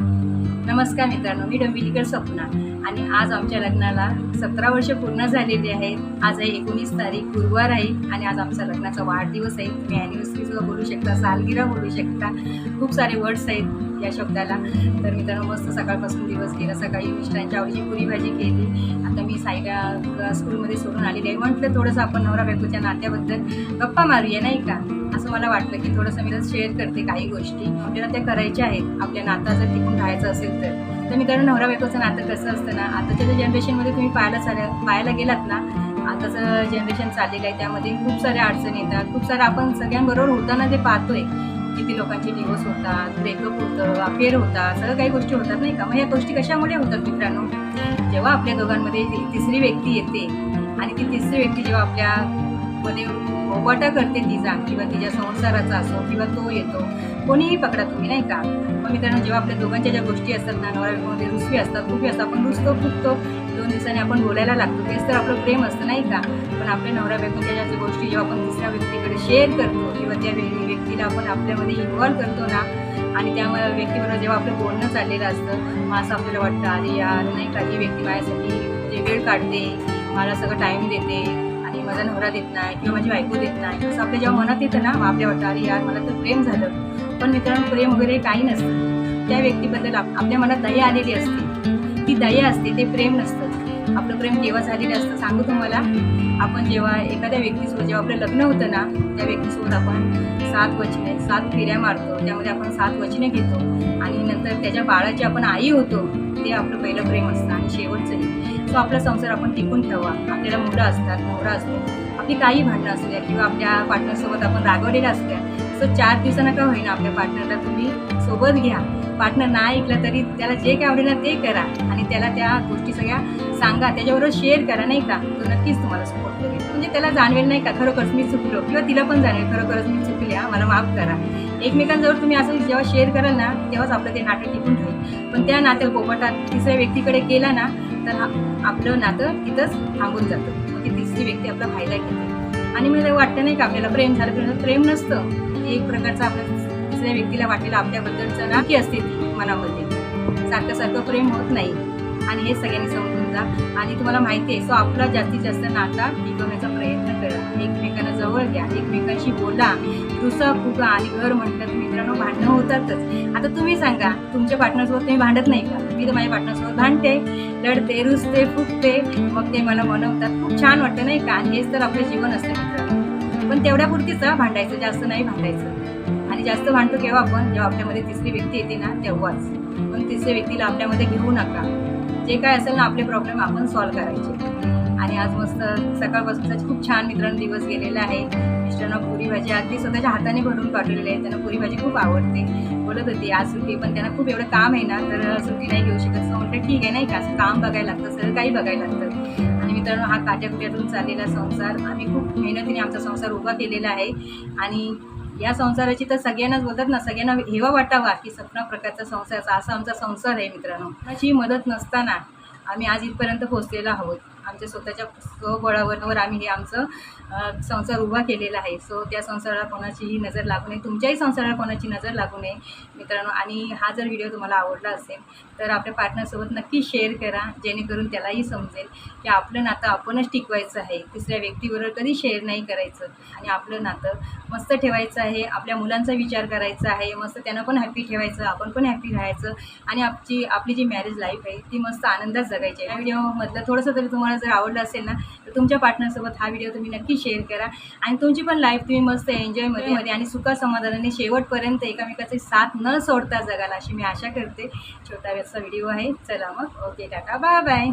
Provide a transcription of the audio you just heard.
नमस्कार मित्रांनो मी डंबिलीकर स्वप्ना आणि आज आमच्या लग्नाला सतरा वर्ष पूर्ण झालेली आहेत. आज आहे एकोणीस तारीख गुरुवार आहे आणि आज आमचा लग्नाचा वाढदिवस आहे. तुम्ही ॲनिव्हर्सरी सुद्धा बोलू शकता सालगिरा बोलू शकता. खूप सारे वर्ड्स आहेत या शब्दाला. तर मित्रांनो मस्त सकाळपासून दिवस गेला. सकाळी मिस्टरांच्या आवडीची पुरी भाजी केली. आता मी सायगा स्कूलमध्ये सोडून आलेली आहे. म्हटलं थोडंसं आपण नवरा बायकोच्या नात्याबद्दल गप्पा मारूया नाही का? असं मला वाटलं की थोडंसं मी शेअर करते काही गोष्टी. आपल्याला त्या करायच्या आहेत. आपल्या नातं जर टिकून राहायचं असेल तर. तर कारण नवरा बायकोचं नातं कसं असतं ना आताच्या ज्या जनरेशनमध्ये तुम्ही पाहायला चाल पाहायला गेलात ना आताचं जनरेशन चाललेलं आहे त्यामध्ये खूप साऱ्या अडचणी येतात. खूप साऱ्या आपण सगळ्यांबरोबर होताना ते पाहतोय किती लोकांचे डिवोर्स होतात ब्रेकअप होतं अफेअर होतात सगळं काही गोष्टी होतात नाही का? मग या गोष्टी कशामुळे होतात मित्रांनो? जेव्हा आपल्या दोघांमध्ये ती तिसरी व्यक्ती येते आणि ती तिसरी व्यक्ती जेव्हा आपल्या मध्ये वाटा करते तिचा किंवा तिच्या संसाराचा असो किंवा तो येतो कोणीही पकडा तुम्ही नाही का? मग मित्रांनो जेव्हा आपल्या दोघांच्या ज्या गोष्टी असतात ना नवऱ्यामध्ये रुसवी असतात खूपी असतात आपण रुसतो फुकतो दोन दिवसांनी आपण बोलायला लागतो. तेच तर आपलं प्रेम असतं नाही का? पण आपल्या नवऱ्या बायकोच्या ज्या गोष्टी जेव्हा आपण दुसऱ्या व्यक्तीकडे शेअर करतो किंवा त्या व्यक्तीला आपण आपल्यामध्ये इन्व्हॉल्व करतो ना आणि त्या व्यक्तीबरोबर जेव्हा आपलं बोलणं चाललेलं असतं मग असं आपल्याला वाटतं अरे यार नाही का ही व्यक्ती माझ्यासाठी म्हणजे वेळ काढते मला सगळं टाईम देते आणि माझा नवरा देत नाही किंवा माझी बायको देत नाही. असं आपल्या जेव्हा मनात येतं ना आपल्या वाटतं अरे यार मला तर प्रेम झालं. पण मित्रांनो प्रेम वगैरे काही नसतं. त्या व्यक्तीबद्दल आप- आपल्या मनात दया आलेली असते. ती दया असते ते प्रेम नसतं. आपलं प्रेम केव्हा झालेलं असतं सांगू तुम्हाला. आपण जेव्हा एखाद्या व्यक्तीसोबत जेव्हा आपलं लग्न होतं ना त्या व्यक्तीसोबत आपण सात वचने सात फेऱ्या मारतो. त्यामध्ये आपण सात वचने घेतो. आणि नंतर त्याच्या बाळाची आपण आई होतो ते आपलं पहिलं प्रेम असतं. आणि शेवटचंही सो आपला संसार आपण टिकून ठेवा. आपल्याला मुलं असतात नवरा असतो. आपली काही भांडणं असू द्या किंवा आपल्या पार्टनरसोबत आपण रागवलेल्या असल्या सो चार दिवसांना का होईना आपल्या पार्टनरला तुम्ही सोबत घ्या. पार्टनर नाही ऐकलं तरी त्याला जे काय आवडेल ना ते करा आणि त्याला त्या गोष्टी सगळ्या सांगा. त्याच्याबरोबर शेअर करा नाही का? तो नक्कीच तुम्हाला सपोर्ट करेल. म्हणजे त्याला जाणवेल नाही का खरोखरच मी चुकलो किंवा तिला पण जाणवेल खरोखरच मी चुकल्या मला माफ करा. एकमेकांजवळ तुम्ही असं जेव्हा शेअर कराल ना तेव्हाच आपलं ते नाटक टिकून ठेवेल पण त्या नात्या पोपटात तिसऱ्या व्यक्तीकडे गेला ना तर आपलं नातं तिथंच थांबून जातं. मग ती तिसरी व्यक्ती आपला फायदा घेते आणि मला वाटतं नाही का आपल्याला प्रेम झालं प्रेम प्रेम नसतं. एक प्रकारचं आपल्या दुसऱ्या व्यक्तीला वाटेल आपल्याबद्दलचं नाकी असते ती मनामध्ये. सारखं सारखं प्रेम होत नाही. आणि हे सगळ्यांनी समजून जा. आणि तुम्हाला माहिती आहे सो आपला जास्तीत जास्त नाता टिकवण्याचा प्रयत्न करा. एकमेकांना जवळ घ्या. एकमेकांशी बोला. रुसा फुगा आणि घर म्हटलं तर मित्रांनो भांड होतातच आता तुम्ही सांगा तुमच्या पार्टनरसोबत तुम्ही भांडत नाही का? मी तर माझ्या पार्टनरसोबत भांडते लढते रुजते फुटते मग ते मला मनवतात. खूप छान वाटतं नाही का? आणि हेच तर आपलं जीवन असतं मित्र पण तेवढ्यापुरतीच भांडायचं जास्त नाही भांडायचं. आणि जास्त भांडतो केव्हा आपण? जेव्हा आपल्यामध्ये तिसरी व्यक्ती येते ना तेव्हाच. पण तिसऱ्या व्यक्तीला आपल्यामध्ये घेऊ नका. जे काय असेल ना आपले प्रॉब्लेम आपण सॉल्व्ह करायचे. आणि आज मस्त सकाळपासूनचा खूप छान मित्रांनो दिवस गेलेला आहे. मिस्टरांना पुरी भाजी अगदी स्वतःच्या हाताने भरून पाठवलेली आहे. त्यांना पुरी भाजी खूप आवडते. बोलत होती आज सुट्टी पण त्यांना खूप एवढं काम आहे ना तर सुट्टी नाही घेऊ शकत. असं म्हटलं ठीक आहे नाही का? असं काम बघायला लागतं सगळं काही बघायला लागतं. आणि मित्रांनो हा काट्याकुट्यातून चाललेला संसार आम्ही खूप मेहनतीने आमचा संसार उभा केलेला आहे. आणि या संसाराची तर सगळ्यांनाच बोलतात ना सगळ्यांना हेवा वाटावा की सपना प्रकारचा संसार असा आमचा संसार आहे मित्रांनो. कोणाची मदत नसताना आम्ही आज इथपर्यंत पोहोचलेलो आहोत. आमच्या स्वतःच्या स्वबळावर आम्ही हे आमचं संसार उभा केलेला आहे. सो त्या संसाराला कोणाचीही नजर लागू नये. तुमच्याही संसाराला कोणाची नजर लागू नये मित्रांनो. आणि हा जर व्हिडिओ तुम्हाला आवडला असेल तर आपल्या पार्टनरसोबत नक्की शेअर करा. जेणेकरून त्यालाही समजेल की आपलं नातं आपणच टिकवायचं आहे. तिसऱ्या व्यक्तीबरोबर कधी शेअर नाही करायचं. आणि आपलं नातं मस्त ठेवायचं आहे. आपल्या मुलांचा विचार करायचा आहे. मस्त त्यांना पण हॅपी ठेवायचं. आपण पण हॅपी राहायचं. आणि आपची आपली जी मॅरेज लाईफ आहे ती मस्त आनंदात जगायची आहे. या व्हिडिओमधलं थोडंसं तरी तुम्हाला जर आवडलं असेल ना तर तुमच्या पार्टनरसोबत हा व्हिडिओ तुम्ही नक्की शेअर करा. आणि तुमची पण लाईफ तुम्ही मस्त एन्जॉयमध्ये मध्ये आणि सुखा समाधानाने शेवटपर्यंत एकामेकाचे साथ न सोडता जगाल अशी मी आशा करते. छोटा व्याचा व्हिडिओ आहे. चला मग. ओके टाटा. Bye bye